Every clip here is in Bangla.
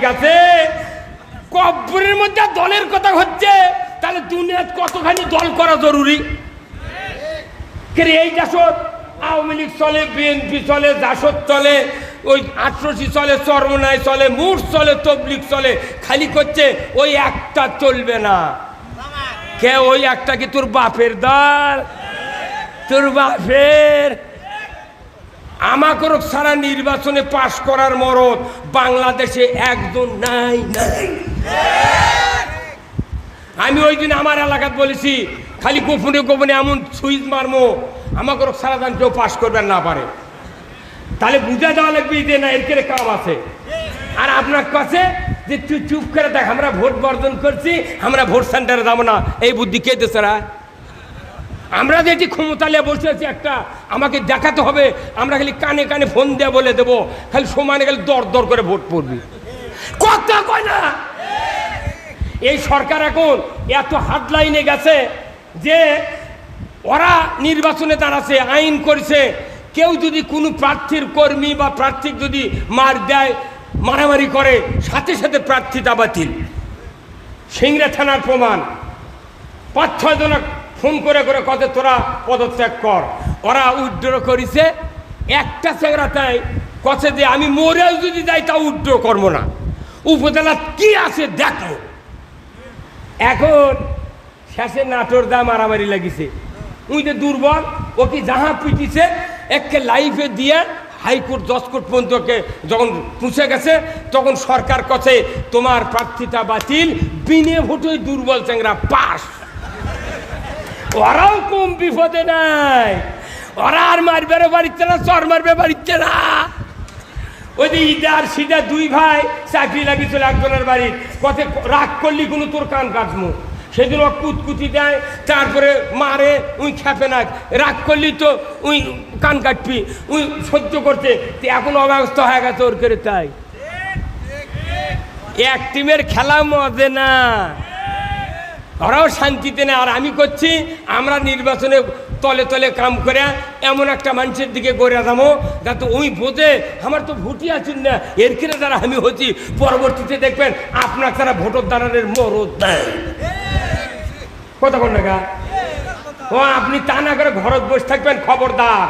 তারিখ আছে কব্বরের মধ্যে দলের কথা হচ্ছে, তাহলে দুনিয়াত কতখানি দল করা জরুরি? এই জাসদ আওয়ামী লীগ চলে, বিএনপি চলে, জাসদ চলে, ওই আটরশি চলে চরমনায় চলে মুঠ চলে, তবলিগ চলে, খালি করছে, ওই একটা চলবে না। কে ওই একটা কি তোর বাপের দল? তোর বাপের আমাকেও সারা নির্বাচনে পাশ করার মরদ বাংলাদেশে একজন নাই নাই। আমি ওই দিন আমার এলাকাত বলেছি, খালি গোপনে গোপনে এমন সুইচ মারমো আমাকে সারা দান কেউ পাশ করবেন না পারে। তাহলে বুঝা দেওয়া লাগবে যে না, এর কাম আছে। আর আপনার কাছে যে তুই চুপ করে দেখ, আমরা ভোট বর্জন করছি, আমরা ভোট সেন্টারে যাব না। এই বুদ্ধি কে দেশেরা আমরা যেটি ক্ষমতা নিয়ে বসে আছি একটা, আমাকে দেখাতে হবে, আমরা খালি কানে কানে ফোন দিয়ে বলে দেবো, খালি সমানে খালি দর দর করে ভোট পড়বি। কথা কয় না? এই সরকার এখন এত হার্ডলাইনে গেছে যে ওরা নির্বাচনে দাঁড়াচ্ছে, আইন করেছে। কেউ যদি কোনো প্রার্থীর কর্মী বা প্রার্থী যদি মার দেয়, মারামারি করে, সাথে সাথে প্রার্থীতা বাতিল। সিংড়া থানার প্রমাণ। পাঁচ ছয় জন ফোন করে করে কত তোরা পদত্যাগ কর। ওরা উইথড্র করেছে, একটা চেংরা তাই কছে যে আমি মরেও যদি যাই তা উইথড্র করব না। উপজেলা কি আছে দেখো। এখন শেষে নাটোর দা মারামারি লাগিছে। উই যে দুর্বল, ও কি যাহা পিটিছে, একে লাইফে দিয়ে হাইকোর্ট জজ কোর্ট পর্যন্তকে যখন পুষে গেছে, তখন সরকার কাছে, তোমার প্রার্থিতা বাতিল, বিনে ভোটই দুর্বল চেংরা পাস। ওরাও কম বিপদে নাই। ওরা আর মারবে বাড়িতে না, চর মারবে বাড়িতে না। ওই যে ইদার সিদা দুই ভাই চাকরি লাগিয়েছিল একজনের বাড়ির। কথা রাগ করলি কোনো তোর কান কাটমু? সেদিন ও কুতকুতি দেয়, তারপরে মারে, উই খেপে না রাগ করলি তো উই কান কাটবি, উই সহ্য করতে। এখন অব্যবস্থা হয়ে গেছে ওর করে তাই। এক টিমের খেলা মজে না। ওরাও শান্তিতে না আর আমি করছি, আমরা নির্বাচনে তলে তলে কাম করে এমন একটা মানুষের দিকে গড়ে যাব যাতে ওই বোঝে আমার তো ভোটই আছেন না। এর কিনে দ্বারা আমি হচ্ছি, পরবর্তীতে দেখবেন আপনার তারা ভোটর দাঁড়ানোর মরদ দেয় কথা কোন টাকা ও, আপনি তা না করে ঘরত বসে থাকবেন, খবরদার।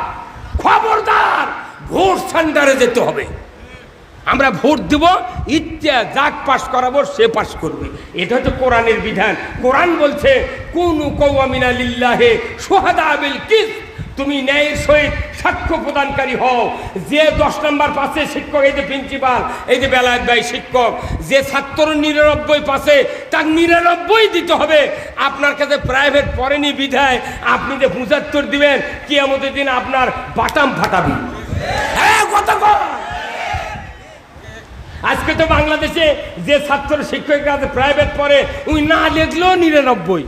খবরদার! ভোট সেন্টারে যেতে হবে। আমরা ভোট দেব, ইচ্ছা যাক পাশ করাবো, সে পাশ করবে। এটা হচ্ছে কোরআনের বিধান। কোরআন বলছে, কোন কৌমিনা লিল্লাহে সোহাদা বিল কিস তুমি ন্যায়ের সহিত সাক্ষ্য প্রদানকারী হও। যে দশ নম্বর পাশে শিক্ষক, এই যে প্রিন্সিপাল এই যে বেলায়ত ভাই শিক্ষক, যে ছাত্র নিরানব্বই পাশে তার নিরানব্বই দিতে হবে। আপনার কাছে প্রাইভেট পড়েনি বিধায়, আপনি যে পঁচাত্তর দিবেন কি আমাদের দিন আপনার বাটাম ফাটাবি। হ্যাঁ কথা আজকে তো বাংলাদেশে যে ছাত্র শিক্ষকের কাছে প্রাইভেট পড়ে উই না লিখলেও নিরানব্বই।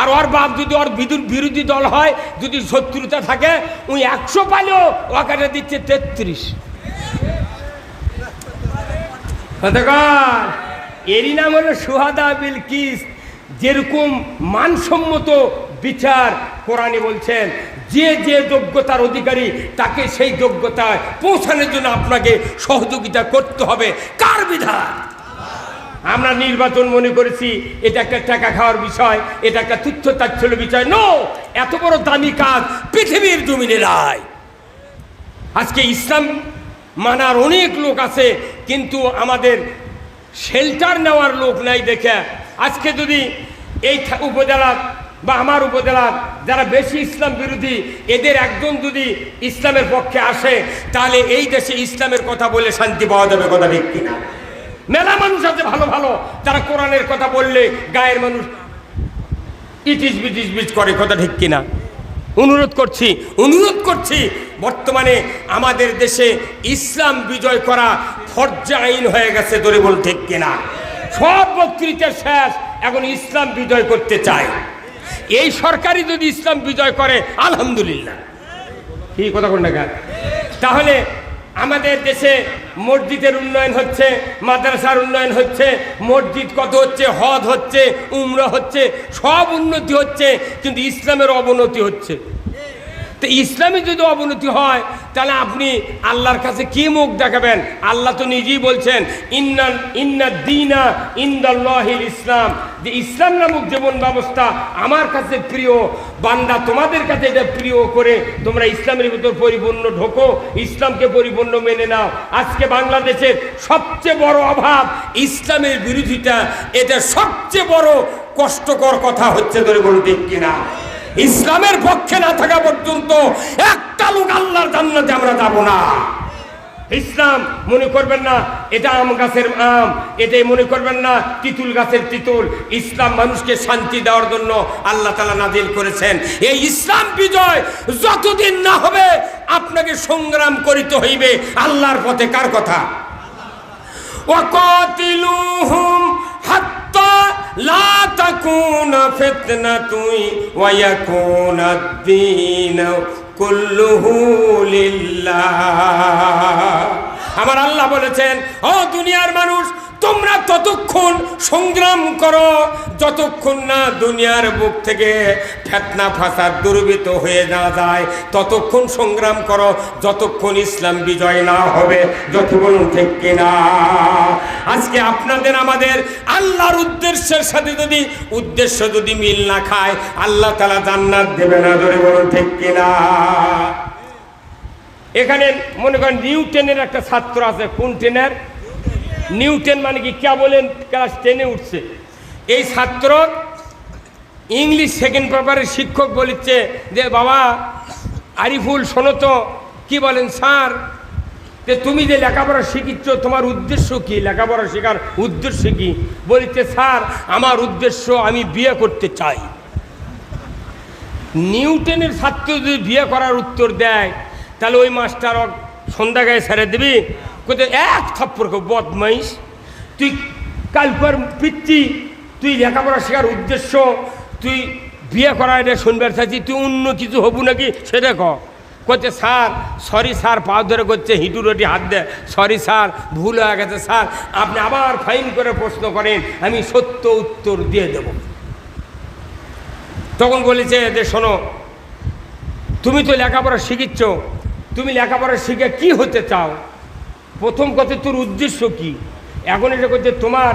আর ওর বাপ যদি ওর বিদুর বিরোধী দল হয় যদি শত্রুতা থাকে উই একশো পালেও ওখানে দিচ্ছে তেত্রিশ। এরই নাম হলো সুহাদা বিল কিস যেরকম মানসম্মত বিচার কোরআনে বলছেন, যে যে যোগ্যতার অধিকারী তাকে সেই যোগ্যতায় পৌঁছানোর জন্য আপনাকে সহযোগিতা করতে হবে। কার বিধান? আমরা নির্বাচন মনে করেছি, এটা একটা টাকা খাওয়ার বিষয়, এটা একটা তুচ্ছ তাচ্ছল্য বিষয়। নো এত বড় দামি কাজ পৃথিবীর জমিনে নাই। আজকে ইসলাম মানার অনেক লোক আছে, কিন্তু আমাদের শেল্টার নেওয়ার লোক নাই দেখে। আজকে যদি এই উপজেলার বা আমার উপজেলার যারা বেশি ইসলাম বিরোধী, এদের একজন যদি ইসলামের পক্ষে আসে, তাহলে এই দেশে ইসলামের কথা বলে শান্তি পাওয়া যাবে, কথা ঠিক কিনা? মেলা মানুষ আছে ভালো ভালো। তারা কোরআনের কথা বললে গায়ের মানুষ ইটিস বিটিস বিচ করে, কথা ঠিক কিনা? অনুরোধ করছি অনুরোধ করছি, বর্তমানে আমাদের দেশে ইসলাম বিজয় করা ফর্জা আইন হয়ে গেছে ধরে বল ঠিক কিনা? সব বক্তৃতার শেষ এখন ইসলাম বিজয় করতে চায়। এই সরকারই যদি ইসলাম বিজয় করে আলহামদুলিল্লাহ। কি কথা কোন? টাকা তাহলে আমাদের দেশে মসজিদের উন্নয়ন হচ্ছে মাদ্রাসার উন্নয়ন হচ্ছে মসজিদ কত হচ্ছে হদ হচ্ছে উমরা হচ্ছে সব উন্নতি হচ্ছে কিন্তু ইসলামের অবনতি হচ্ছে। তো ইসলামে যদি অবনতি হয়, তাহলে আপনি আল্লাহর কাছে কি মুখ দেখাবেন? আল্লাহ তো নিজেই বলছেন, ইন্না ইন্না দিনা ইন্দাল্লাহিল ইসলাম। যে ইসলাম নামক জীবন ব্যবস্থা আমার কাছে প্রিয়, বান্দা তোমাদের কাছে এটা প্রিয় করে তোমরা ইসলামের ভিতর পরিপূর্ণ ঢোকো, ইসলামকে পরিপূর্ণ মেনে নাও। আজকে বাংলাদেশের সবচেয়ে বড় অভাব ইসলামের বিরোধিতা, এটা সবচেয়ে বড় কষ্টকর কথা হচ্ছে ধরে ঠিক কিনা? ইসলামের পক্ষে না থাকা পর্যন্ত একটা লোক আল্লাহর জান্নাতে আমরা যাব না। ইসলাম, মনে করবেন না, এটা আম গাছের আম, এটাই মনে করবেন না, তিতুল গাছের তিতুল। ইসলাম মানুষকে শান্তি দেওয়ার জন্য আল্লাহ তালা নাজিল করেছেন। এই ইসলাম বিজয় যতদিন না হবে, আপনাকে সংগ্রাম করিতে হইবে। আল্লাহর পথে কার কথা? হাত্তা লা تكون فتنة ويكون الدين كله لله আমার আল্লাহ বলেছেন ও দুনিয়ার মানুষ তোমরা ততক্ষণ সংগ্রাম করো, যতক্ষণ না দুনিয়ার বুক থেকে ফেতনা, ফাসাদ দুর্বৃত হয়ে না যায়, ততক্ষণ সংগ্রাম করো, যতক্ষণ ইসলাম বিজয় না হবে যত বলুন ঠিক কিনা। আজকে আপনাদের, আমাদের আল্লাহর উদ্দেশ্যের সাথে যদি উদ্দেশ্য যদি মিল না খায়, আল্লাহ তালা জান্নাত দেবে না ধরে বলুন ঠিক কিনা। এখানে মনে করেন নিউটেনের একটা ছাত্র আছে, কোন টেনের নিউটেন মানে কি? কে বলেন? ক্লাস টেনে উঠছে। এই ছাত্র ইংলিশ সেকেন্ড পেপারের শিক্ষক বলিচ্ছে যে, বাবা, আরিফুল, শোনো তো, কি বলেন স্যার? যে, তুমি যে লেখাপড়া শিখিচ্ছ, তোমার উদ্দেশ্য কি? লেখাপড়া শেখার উদ্দেশ্য কি? বলিচ্ছে স্যার, আমার উদ্দেশ্য আমি বিয়ে করতে চাই। নিউটনের ছাত্র যদি বিয়ে করার উত্তর দেয়, তাহলে ওই মাস্টার ওর সন্ধ্যা গায়ে ছেড়ে দিবি? কোথায় এক থাপ্পড় খাব, বদমাইশ তুই কালকার পিতৃ তুই লেখাপড়া শেখার উদ্দেশ্য তুই বিয়ে করা এটা শুনবার চাইছি তুই অন্য কিছু হবু নাকি সেটা ক করছে স্যার সরি স্যার পা ধরে করছে হিটু রুটি হাত দে সরি স্যার ভুল হয়ে গেছে স্যার আপনি আবার ফাইন করে প্রশ্ন করেন আমি সত্য উত্তর দিয়ে দেব তখন বলেছে যে শোনো তুমি তো লেখাপড়া শিখিচ্ছ তুমি লেখাপড়া শিখে কি হতে চাও প্রথম কথা, তোর উদ্দেশ্য কি? এখন এটা করছে তোমার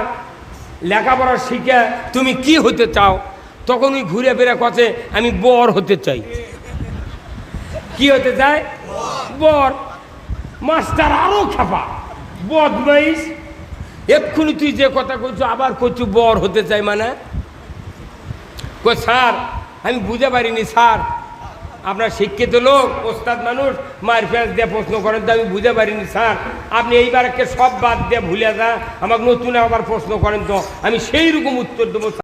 লেখাপড়া শিখে তুমি কি হতে চাও? তখন ওই ঘুরে ফিরে কথা আমি বর হতে চাই। কি হতে চায়? বর। মাস্টার আরও খাপা। বদমাইশ। এক্ষুনি তুই যে কথা করছ আবার করছ বর হতে চাই মানে? স্যার, আমি বুঝে পারিনি, স্যার। আপনার শিক্ষিত লোক, ওস্তাদ মানুষ, মায়ের ফেস দিয়ে প্রশ্ন করেন তো আমি বুঝতে পারিনি, স্যার। আপনি এইবারকে সব বাদ দিয়ে ভুলে যান, আমাকে নতুন আবার প্রশ্ন করেন তো। আমি সেই রকম উত্তর দেবো